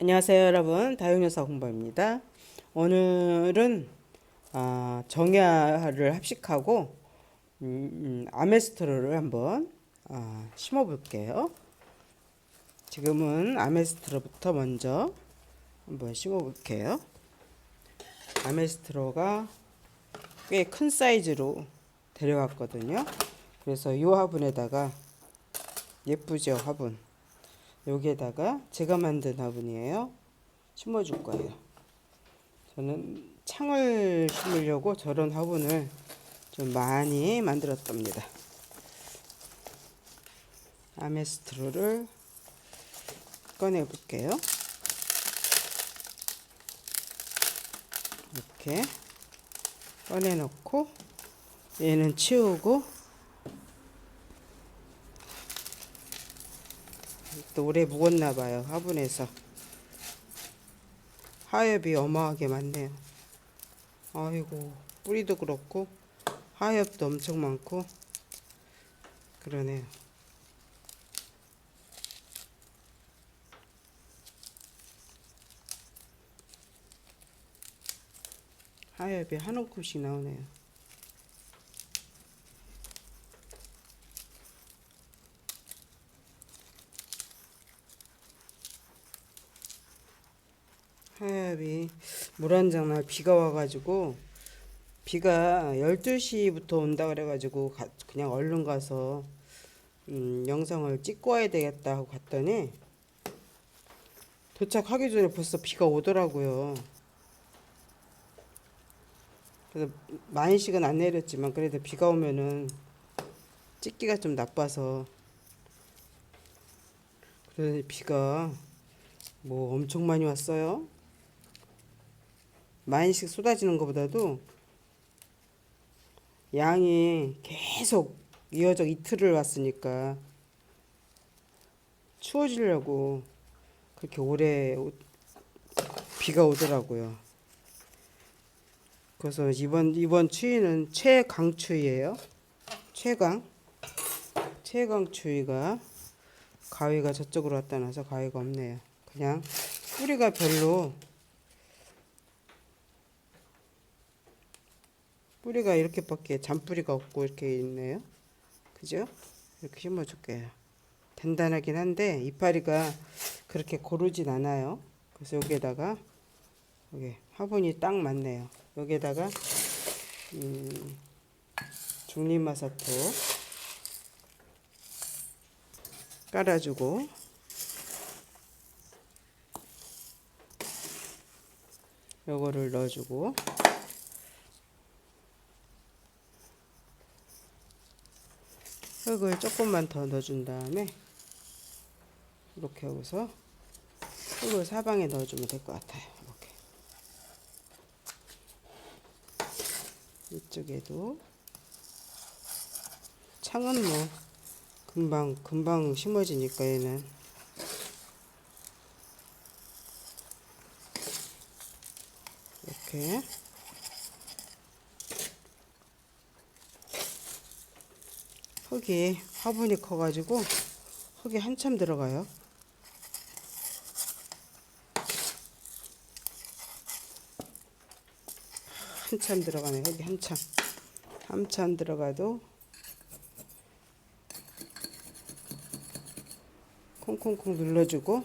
안녕하세요 여러분. 다용여사 공부입니다. 오늘은 아, 정야를 합식하고 음, 음, 아메스트로를 한번 아, 심어 볼게요. 지금은 아메스트로부터 먼저 한번 심어 볼게요. 아메스트로가 꽤 큰 사이즈로 데려왔거든요. 그래서 이 화분에다가 예쁘죠 화분 여기에다가 제가 만든 화분이에요. 심어줄 거예요. 저는 창을 심으려고 저런 화분을 좀 많이 만들었답니다. 아메스트로를 꺼내 볼게요. 이렇게 꺼내 놓고 얘는 치우고 또 오래 묵었나 봐요 화분에서. 하엽이 어마하게 많네요. 아이고 뿌리도 그렇고 하엽도 엄청 많고 그러네요. 하엽이 한 움큼씩 나오네요 하엽이 물한장날 비가 와가지고 비가 12시부터 온다 그래가지고 가- 그냥 얼른 가서 음, 영상을 찍고 와야 되겠다 하고 갔더니 도착하기 전에 벌써 비가 오더라고요. 그래서 많이씩은 안 내렸지만 그래도 비가 오면은 찍기가 좀 나빠서 그러더니 비가 뭐 엄청 많이 왔어요. 많이씩 쏟아지는 것보다도 양이 계속 이어져 이틀을 왔으니까 추워지려고 그렇게 오래 오- 비가 오더라고요. 그래서 이번 이번 추위는 최강 추위예요. 최강 최강 추위가 가위가 저쪽으로 왔다 나서 가위가 없네요. 그냥 뿌리가 별로 뿌리가 이렇게밖에 잔뿌리가 없고 이렇게 있네요. 그죠? 이렇게 심어줄게요. 단단하긴 한데 이파리가 그렇게 고르진 않아요. 그래서 여기에다가 여기 화분이 딱 맞네요. 여기에다가 음, 중립마사토 깔아주고 요거를 넣어주고 흙을 조금만 더 넣어준 다음에 이렇게 여기서 흙을 사방에 넣어주면 될 것 같아요. 이렇게. 이쪽에도 창은 뭐 금방 금방 심어지니까 얘는. 이렇게 흙이 화분이 커가지고 흙이 한참 들어가요. 한참 들어가네 흙이 한참 한참 들어가도 콩콩콩 눌러주고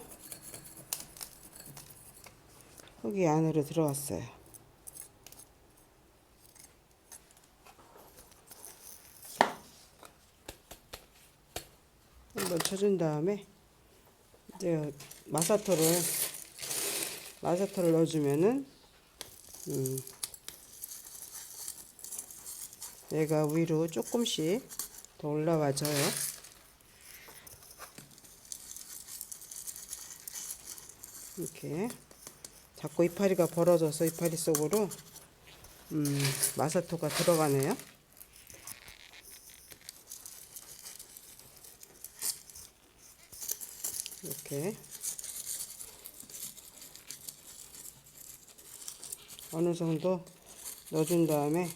흙이 안으로 들어왔어요. 쳐준 다음에 이제 마사토를 마사토를 넣어주면은 음, 얘가 위로 조금씩 더 올라와져요. 이렇게 자꾸 이파리가 벌어져서 이파리 속으로 음, 마사토가 들어가네요. 이렇게 어느 정도 넣어준 다음에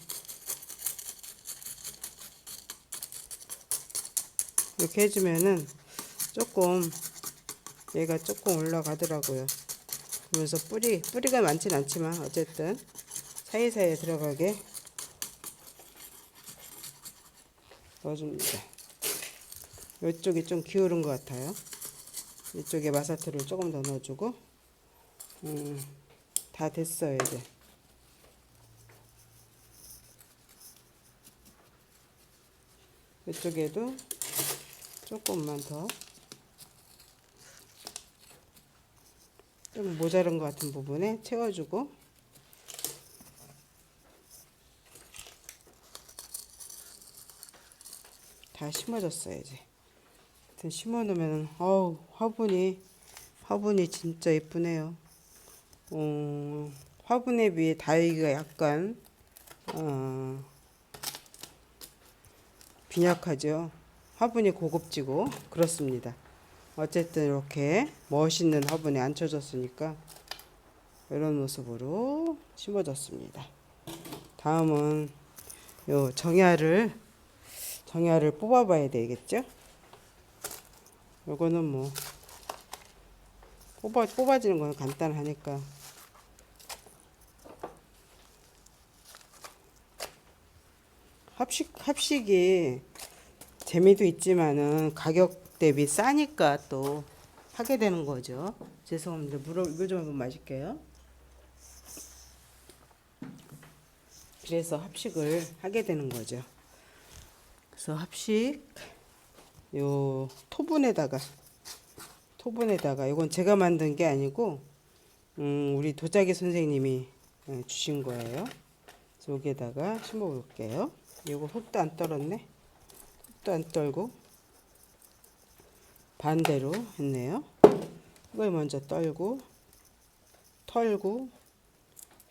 이렇게 해주면은 조금 얘가 조금 올라가더라고요. 그러면서 뿌리 뿌리가 많진 않지만 어쨌든 사이사이에 들어가게 넣어줍니다. 이쪽이 좀 기울은 것 같아요. 이쪽에 마사토를 조금 더 넣어주고 음, 다 됐어요 이제. 이쪽에도 조금만 더. 좀 모자른 것 같은 부분에 채워주고 다 심어졌어요 이제. 하여튼 심어놓으면 어우 화분이 화분이 진짜 예쁘네요. 어, 화분에 비해 다육이가 약간 어, 빈약하죠. 화분이 고급지고 그렇습니다. 어쨌든 이렇게 멋있는 화분에 앉혀졌으니까 이런 모습으로 심어졌습니다. 다음은 요 정야를 정야를 뽑아봐야 되겠죠? 요거는 뭐 뽑아 뽑아지는 건 간단하니까 합식 합식이 재미도 있지만은 가격 대비 싸니까 또 하게 되는 거죠. 죄송합니다. 물을 물좀 한번 마실게요. 그래서 합식을 하게 되는 거죠. 그래서 합식 요 토분에다가 토분에다가 이건 제가 만든 게 아니고 음, 우리 도자기 선생님이 예, 주신 거예요. 여기에다가 심어 볼게요. 이거 흙도 안 떨었네. 흙도 안 떨고 반대로 했네요. 흙을 먼저 떨고 털고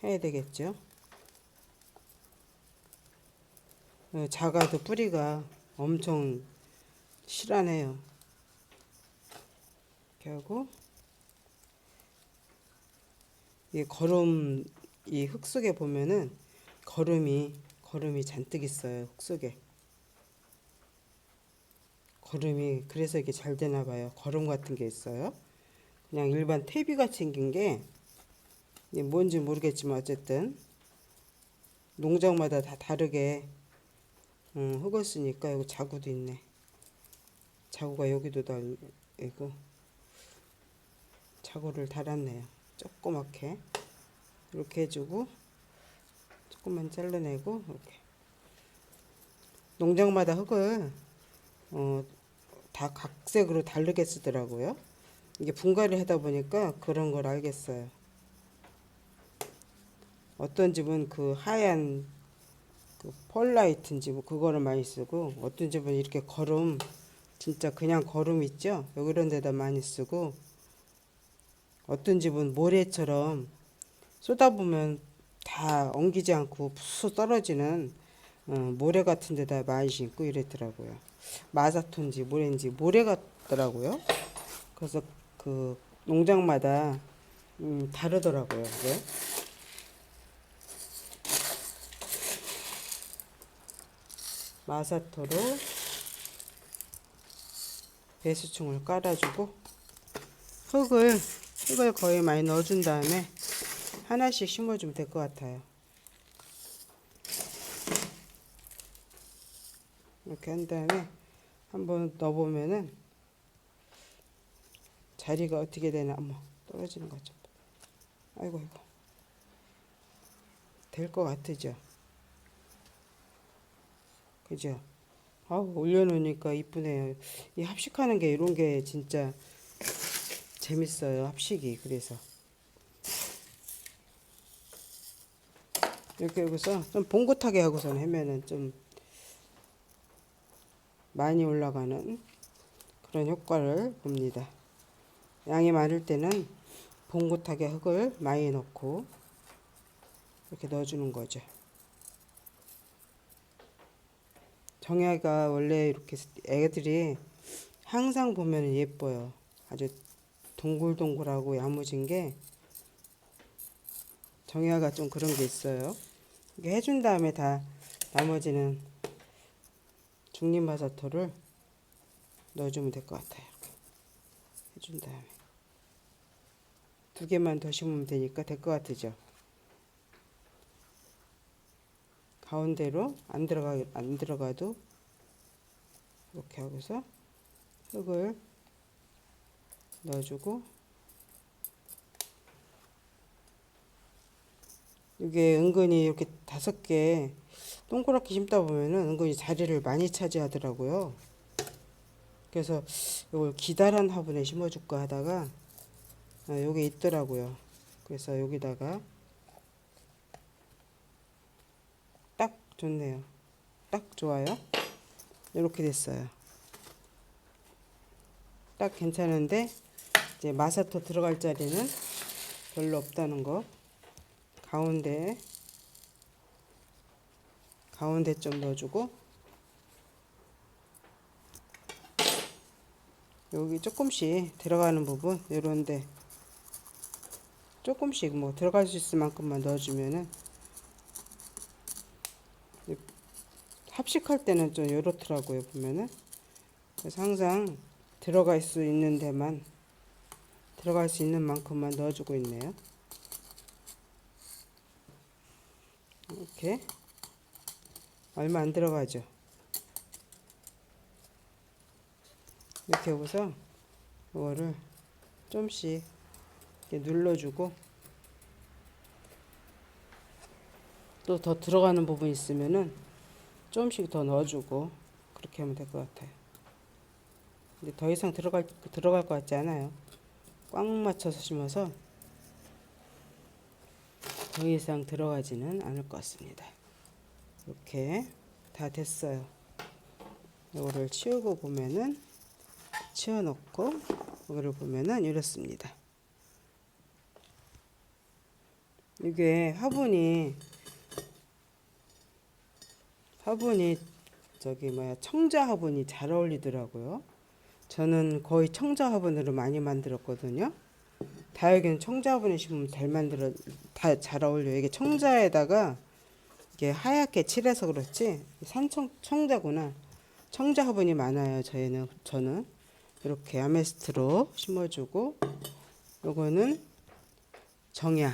해야 되겠죠. 어, 작아도 뿌리가 엄청 실하네요. 이렇게 하고 이 거름 이 흙 속에 보면은 거름이 거름이 잔뜩 있어요 흙 속에. 거름이 그래서 이게 잘 되나 봐요. 거름 같은 게 있어요. 그냥 일반 퇴비 같이 생긴 게 뭔지 모르겠지만 어쨌든 농장마다 다 다르게 음, 흙을 쓰니까 여기 자구도 있네 자구가 여기도 달리고 자구를 달았네요 조그맣게 이렇게 해주고 조금만 잘라내고 이렇게 농장마다 흙을 어, 다 각색으로 다르게 쓰더라고요. 이게 분갈이 하다 보니까 그런 걸 알겠어요. 어떤 집은 그 하얀 그 펄라이트인지 뭐 그거를 많이 쓰고 어떤 집은 이렇게 거름 진짜 그냥 거름 있죠? 이런 데다 많이 쓰고 어떤 집은 모래처럼 쏟아보면 다 엉기지 않고 푸 떨어지는 어, 모래 같은 데다 많이 심고 이랬더라고요. 마사토인지 모래인지 모래 같더라고요. 그래서 그 농장마다 음, 다르더라고요. 그게. 마사토로 배수충을 깔아주고 흙을 흙을 거의 많이 넣어준 다음에 하나씩 심어주면 될 것 같아요. 이렇게 한 다음에 한번 넣어보면은 자리가 어떻게 되나 어머 떨어지는 거죠. 아이고 아이고 될 것 같으죠. 그죠? 아 올려놓으니까 이쁘네요. 이 합식하는 게 이런 게 진짜 재밌어요. 합식이 그래서. 이렇게 여기서 좀 봉긋하게 하고선 하면은 좀 많이 올라가는 그런 효과를 봅니다. 양이 많을 때는 봉긋하게 흙을 많이 넣고 이렇게 넣어주는 거죠. 정야가 원래 이렇게 애들이 항상 보면 예뻐요. 아주 동글동글하고 야무진 게 정야가 좀 그런 게 있어요. 이게 해준 다음에 다 나머지는 중림마사토를 넣어주면 될 것 같아요. 이렇게 해준 다음에 두 개만 더 심으면 되니까 될 것 같으죠? 가운데로 안 들어가 안 들어가도 이렇게 하고서 흙을 넣어주고 이게 은근히 이렇게 다섯 개 동그랗게 심다 보면은 은근히 자리를 많이 차지하더라고요. 그래서 이걸 기다란 화분에 심어줄까 하다가 아, 요게 있더라고요. 그래서 여기다가 딱 좋네요. 딱 좋아요. 이렇게 됐어요. 딱 괜찮은데 이제 마사토 들어갈 자리는 별로 없다는 거. 가운데 가운데 좀 넣어주고 여기 조금씩 들어가는 부분 요런데 조금씩 뭐 들어갈 수 있을 만큼만 넣어주면은 합식할 때는 좀 요렇더라고요 보면은. 그래서 항상 들어갈 수 있는 데만 들어갈 수 있는 만큼만 넣어주고 있네요. 이렇게. 얼마 안 들어가죠. 이렇게 하고서 이거를 좀씩 눌러주고 또 더 들어가는 부분 있으면은 좀씩 더 넣어주고 그렇게 하면 될 것 같아요. 근데 더 이상 들어갈 들어갈 것 같지 않아요. 꽉 맞춰서 심어서 더 이상 들어가지는 않을 것 같습니다. 이렇게 다 됐어요. 이거를 치우고 보면은 치워놓고 이거를 보면은 이렇습니다. 이게 화분이 화분이 저기 뭐야 청자 화분이 잘 어울리더라고요. 저는 거의 청자 화분으로 많이 만들었거든요. 다육이는 청자 화분에 심으면 잘 만들어 다 잘 어울려요. 이게 청자에다가 이게 하얗게 칠해서 그렇지 산청 청자구나. 청자 화분이 많아요. 저희는 저는 이렇게 아메스트로 심어주고 요거는 정야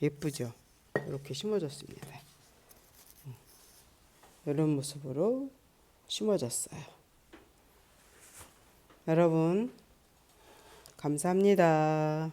예쁘죠. 이렇게 심어줬습니다. 이런 모습으로 심어졌어요. 여러분 감사합니다.